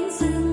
and soon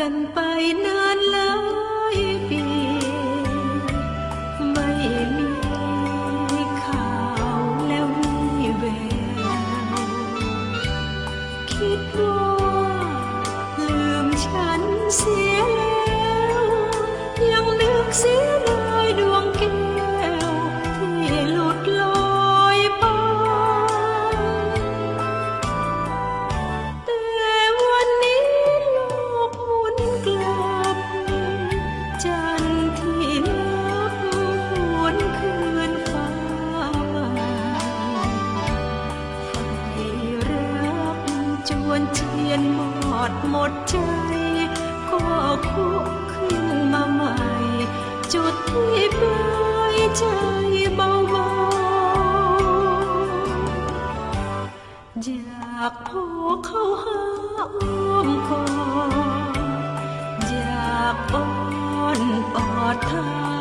กันไปนานหลาย ขอเข้าหาอ้อมกอดอยากอ้อนกอดเธอ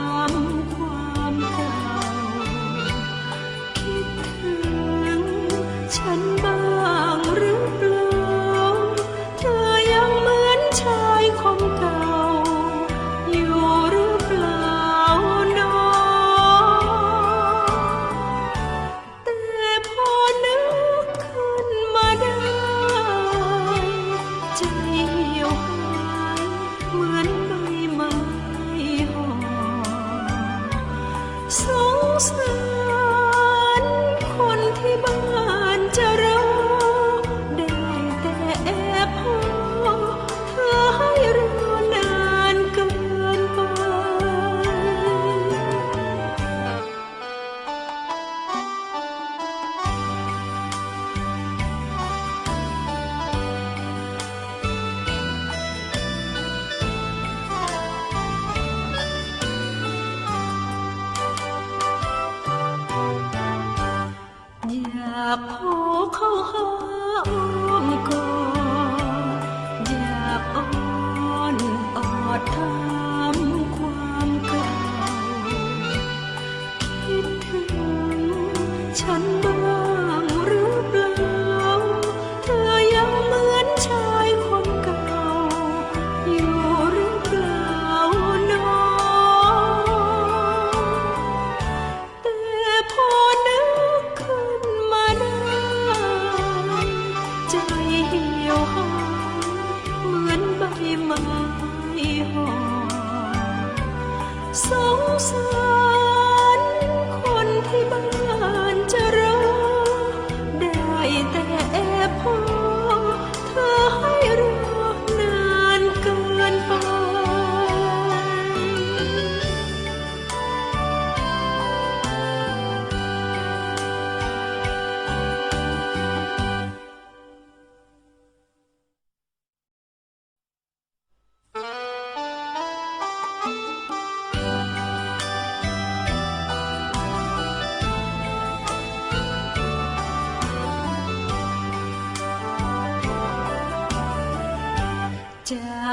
So.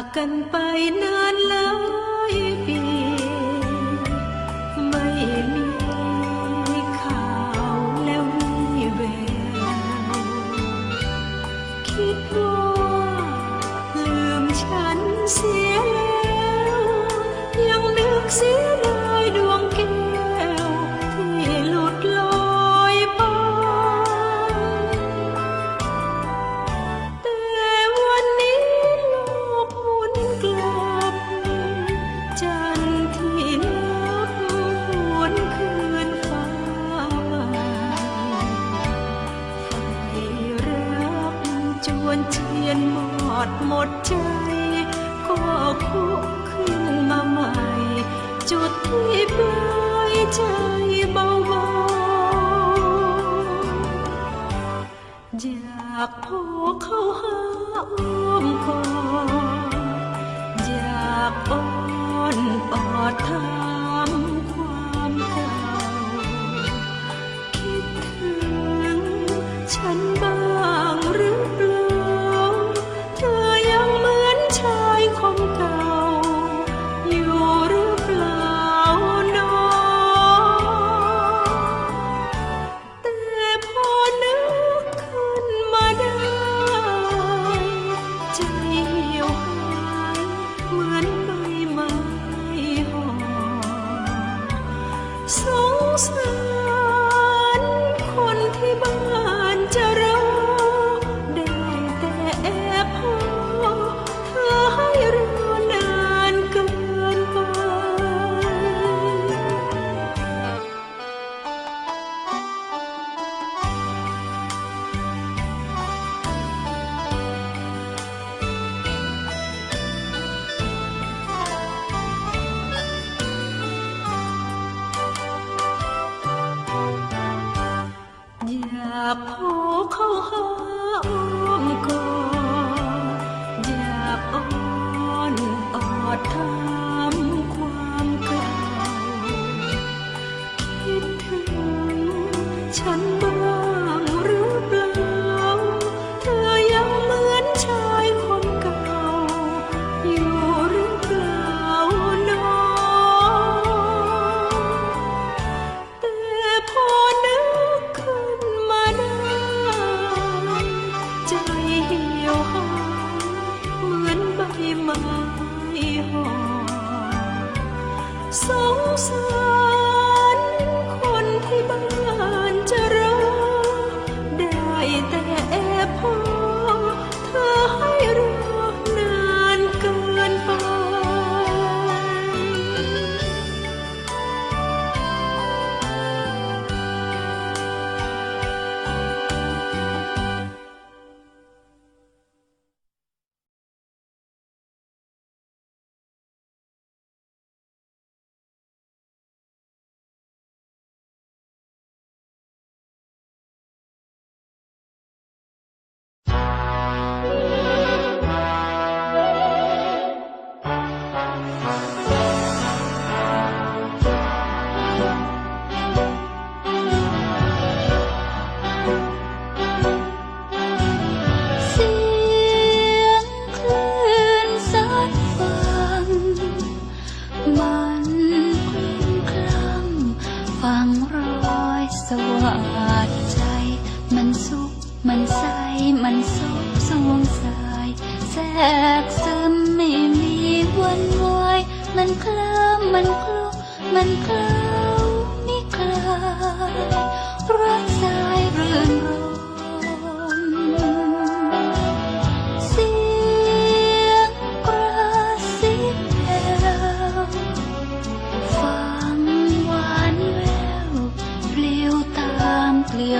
ากกันไปนานหลายปี ไม่มีข่าวแล้วมีแวว คิดว่าลืมฉันเสียแล้ว ยังนึกเสีย ผัว Apo.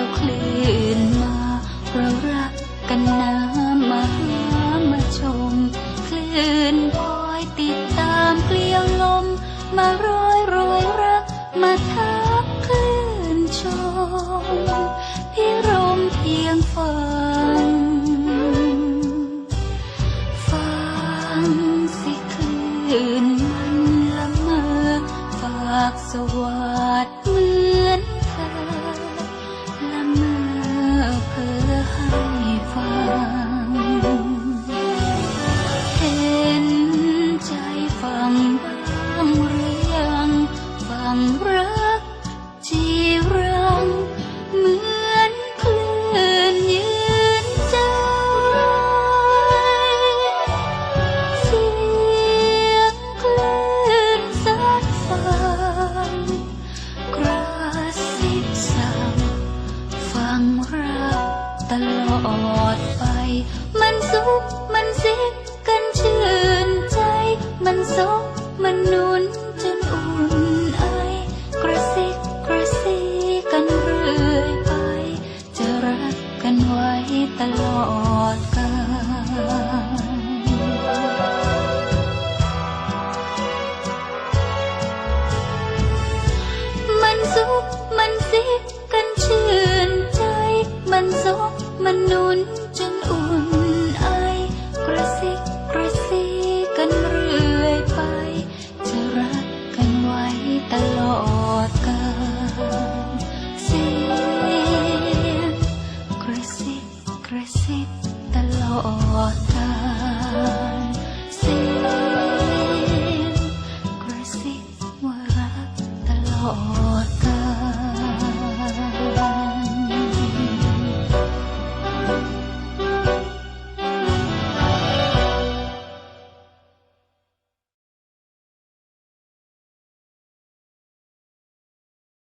clear. สุขมนุษย์